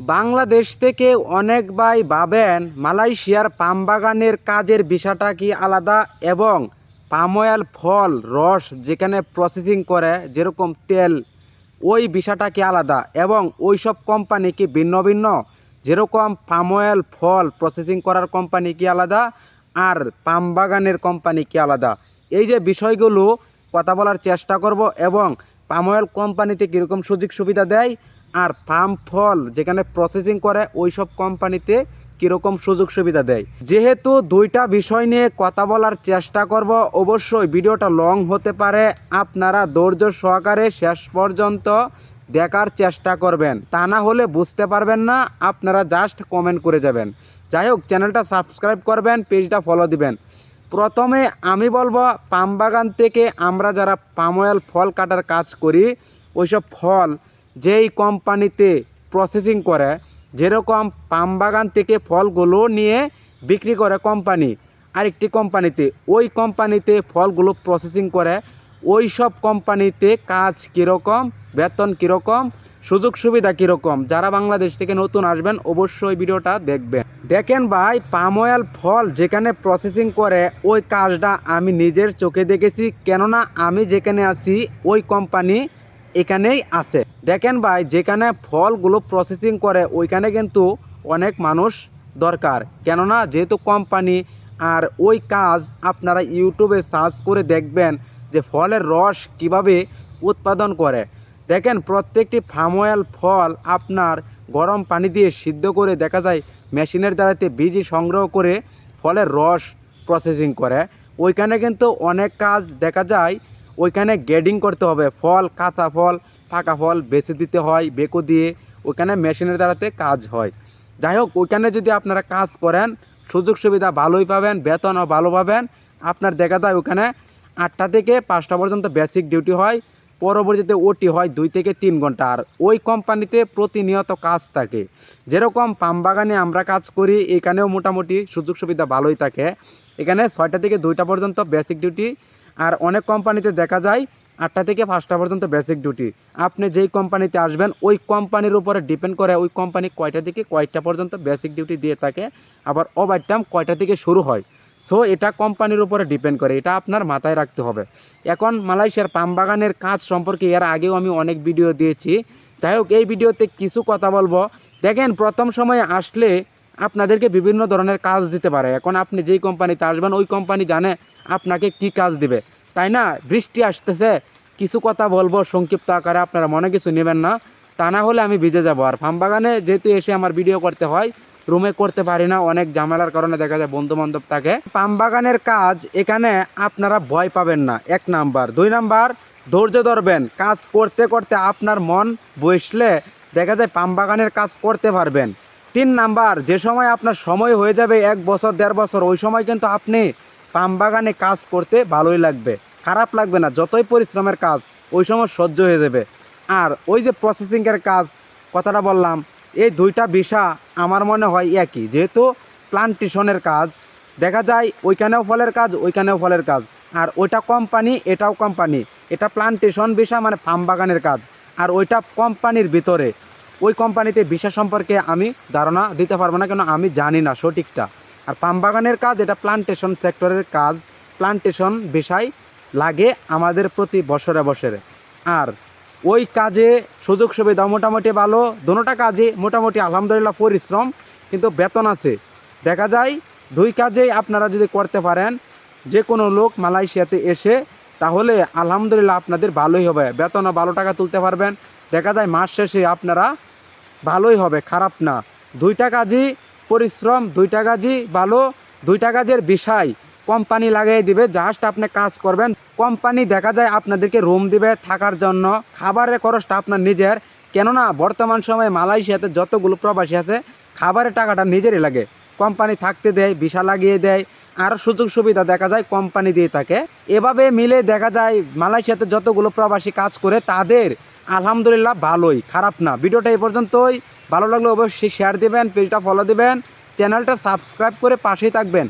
বাংলাদেশ থেকে অনেক ভাই ভাবেন মালয়েশিয়ার পাম বাগানের কাজের বিষয়টা কি আলাদা এবং পাম অয়েল ফল, রস যেখানে প্রসেসিং করে, যেরকম তেল, ওই বিষয়টা কি আলাদা এবং ওই সব কোম্পানি কি ভিন্ন ভিন্ন? যেরকম পাম অয়েল ফল প্রসেসিং করার কোম্পানি কি আলাদা আর পাম বাগানের কোম্পানি কি আলাদা? এই যে বিষয়গুলো কথা বলার চেষ্টা করব এবং পাম অয়েল কোম্পানিতে কীরকম সুযোগ সুবিধা দেয় আর পাম ফল যেখানে প্রসেসিং করে ওই সব কোম্পানিতে কীরকম সুযোগ সুবিধা দেয়। যেহেতু দুইটা বিষয় নিয়ে কথা বলার চেষ্টা করব, অবশ্যই ভিডিওটা লং হতে পারে। আপনারা ধৈর্য সহকারে শেষ পর্যন্ত দেখার চেষ্টা করবেন। তা না হলে বুঝতে পারবেন না, আপনারা জাস্ট কমেন্ট করে যাবেন। যাই হোক, চ্যানেলটা সাবস্ক্রাইব করবেন পেজটা ফলো দিবেন। প্রথমে আমি বলব, পাম বাগান থেকে আমরা যারা পাম অয়েল ফল কাটার কাজ করি, ওইসব ফল যেই কোম্পানিতে প্রসেসিং করে, যেরকম পাম বাগান থেকে ফলগুলো নিয়ে বিক্রি করে কোম্পানি, আরেকটি কোম্পানিতে, ওই কোম্পানিতে ফলগুলো প্রসেসিং করে, ওই সব কোম্পানিতে কাজ কীরকম, বেতন কীরকম, সুযোগ সুবিধা কীরকম, যারা বাংলাদেশ থেকে নতুন আসবেন অবশ্যই ভিডিওটা দেখবেন। দেখেন ভাই, পাম অয়েল ফল যেখানে প্রসেসিং করে, ওই কাজটা আমি নিজের চোখে দেখেছি, কেননা আমি যেখানে আছি, ওই কোম্পানি এখানেই আছে। দেখেন ভাই, যেখানে ফলগুলো প্রসেসিং করে, ওইখানে কিন্তু অনেক মানুষ দরকার। কেননা, যেহেতু কোম্পানি আর ওই কাজ আপনারা ইউটিউবে সার্চ করে দেখবেন যে ফলের রস কীভাবে উৎপাদন করে। দেখেন, প্রত্যেকটি ফার্ম অয়েল ফল আপনার গরম পানি দিয়ে সিদ্ধ করে, দেখা যায়, মেশিনের দ্বারাতে বীজ সংগ্রহ করে ফলের রস প্রসেসিং করে। ওইখানে কিন্তু অনেক কাজ দেখা যায় ওইখানে গ্রেডিং করতে হবে। ফল, কাঁচা ফল ফাঁকা ফল বেছে দিতে হয়, বেকো দিয়ে ওইখানে মেশিনের দ্বারাতে কাজ হয়। যাই হোক, ওইখানে যদি আপনারা কাজ করেন, সুযোগ সুবিধা ভালোই পাবেন, বেতনও ভালো পাবেন, আপনার দেখা যায় ওখানে আটটা থেকে পাঁচটা পর্যন্ত বেসিক ডিউটি হয়, পরবর্তীতে ওটি হয় দুই থেকে তিন ঘণ্টা। আর ওই কোম্পানিতে প্রতিনিয়ত কাজ থাকে। যেরকম পাম বাগানে আমরা কাজ করি, এখানেও মোটামুটি সুযোগ সুবিধা ভালোই থাকে। এখানে ছয়টা থেকে দুইটা পর্যন্ত বেসিক ডিউটি আর অনেক কোম্পানিতে দেখা যায় আটটা থেকে পাঁচটা পর্যন্ত বেসিক ডিউটি আপনি যেই কোম্পানিতে আসবেন, ওই কোম্পানির উপরে ডিপেন্ড করে ওই কোম্পানি কয়টা থেকে কয়টা পর্যন্ত বেসিক ডিউটি দিয়ে থাকে, আবার ওভার টাইম কয়টা থেকে শুরু হয়। সো এটা কোম্পানির উপরে ডিপেন্ড করে, এটা আপনার মাথায় রাখতে হবে। এখন মালয়েশিয়ার পাম বাগানের কাজ সম্পর্কে এর আগেও আমি অনেক ভিডিও দিয়েছি। যাই হোক, এই ভিডিওতে কিছু কথা বলব। দেখেন, প্রথম সময়ে আসলে আপনাদেরকে বিভিন্ন ধরনের কাজ দিতে পারে। এখন আপনি যেই কোম্পানিতে আসবেন, ওই কোম্পানি জানে আপনাকে কি কাজ দিবে? তাই না? বৃষ্টি আসতেছে, কিছু কথা বলব, সংক্ষিপ্ত আকারে আপনারা মনে কিছু নেবেন না। তা না হলে আমি ভিজে যাব। আর ফার্ম বাগানে যেহেতু এসে আমার ভিডিও করতে হয়, রুমে করতে পারি না, অনেক ঝামেলার কারণে দেখা যায় বন্ধু বান্ধব থাকে। পাম বাগানের কাজ এখানে আপনারা ভয় পাবেন না। এক নাম্বার। দুই নাম্বার, ধৈর্য ধরবেন। কাজ করতে করতে আপনার মন বসলে দেখা যায় পাম বাগানের কাজ করতে পারবেন। তিন নাম্বার, যে সময় আপনার সময় হয়ে যাবে, এক বছর, দেড় বছর, ওই সময় কিন্তু আপনি পাম বাগানে কাজ করতে ভালোই লাগবে। খারাপ লাগবে না, যতই পরিশ্রমের কাজ, ওই সময় সহ্য হয়ে যাবে। আর ওই যে প্রসেসিংয়ের কাজ, কথাটা বললাম, এই দুইটা বিষা আমার মনে হয় একই। যেহেতু প্লান্টেশনের কাজ, দেখা যায় ওইখানেও ফলের কাজ, ওইখানেও ফলের কাজ। আর ওইটা কোম্পানি এটাও কোম্পানি এটা প্লান্টেশন বিষা মানে ফার্ম বাগানের কাজ। আর ওইটা কোম্পানির ভিতরে, ওই কোম্পানিতে বিষা সম্পর্কে আমি ধারণা দিতে পারব না, কেন আমি জানি না সঠিকটা। আর পাম বাগানের কাজ, এটা প্লান্টেশন সেক্টরের কাজ। প্লান্টেশন বিষয় লাগে আমাদের প্রতি বছরে বছরে। আর ওই কাজে সুযোগ সুবিধা মোটামুটি ভালো দোনোটা কাজে মোটামুটি আলহামদুলিল্লাহ পরিশ্রম, কিন্তু বেতন আছে। দেখা যায়, দুই কাজেই আপনারা যদি করতে পারেন যে কোনো লোক মালয়েশিয়াতে এসে, তাহলে আলহামদুলিল্লাহ আপনাদের ভালোই হবে। বেতনও ভালো টাকা তুলতে পারবেন। দেখা যায়, মাস শেষে আপনারা ভালোই হবে, খারাপ না। দুইটা কাজই পরিশ্রম দুইটা কাজই ভালো দুইটা কাজের বিষয় কোম্পানি লাগিয়ে দিবে, জাস্ট আপনি কাজ করবেন। কোম্পানি দেখা যায় আপনাদেরকে রুম দিবে থাকার জন্য। খাবারের খরচটা আপনার নিজের। কেননা বর্তমান সময়ে মালয়েশিয়াতে যতগুলো প্রবাসী আছে, খাবারের টাকাটা নিজেরই লাগে। কোম্পানি থাকতে দেয়, ভিসা লাগিয়ে দেয় আরও সুযোগ সুবিধা দেখা যায় কোম্পানি দিয়ে থাকে। এভাবে মিলে দেখা যায় মালয়েশিয়াতে যতগুলো প্রবাসী কাজ করে, তাদের আলহামদুলিল্লাহ ভালোই, খারাপ না। ভিডিওটা এই পর্যন্তই। ভালো লাগলে অবশ্যই শেয়ার দেবেন, পেজটা ফলো দেবেন চ্যানেলটা সাবস্ক্রাইব করে পাশেই থাকবেন।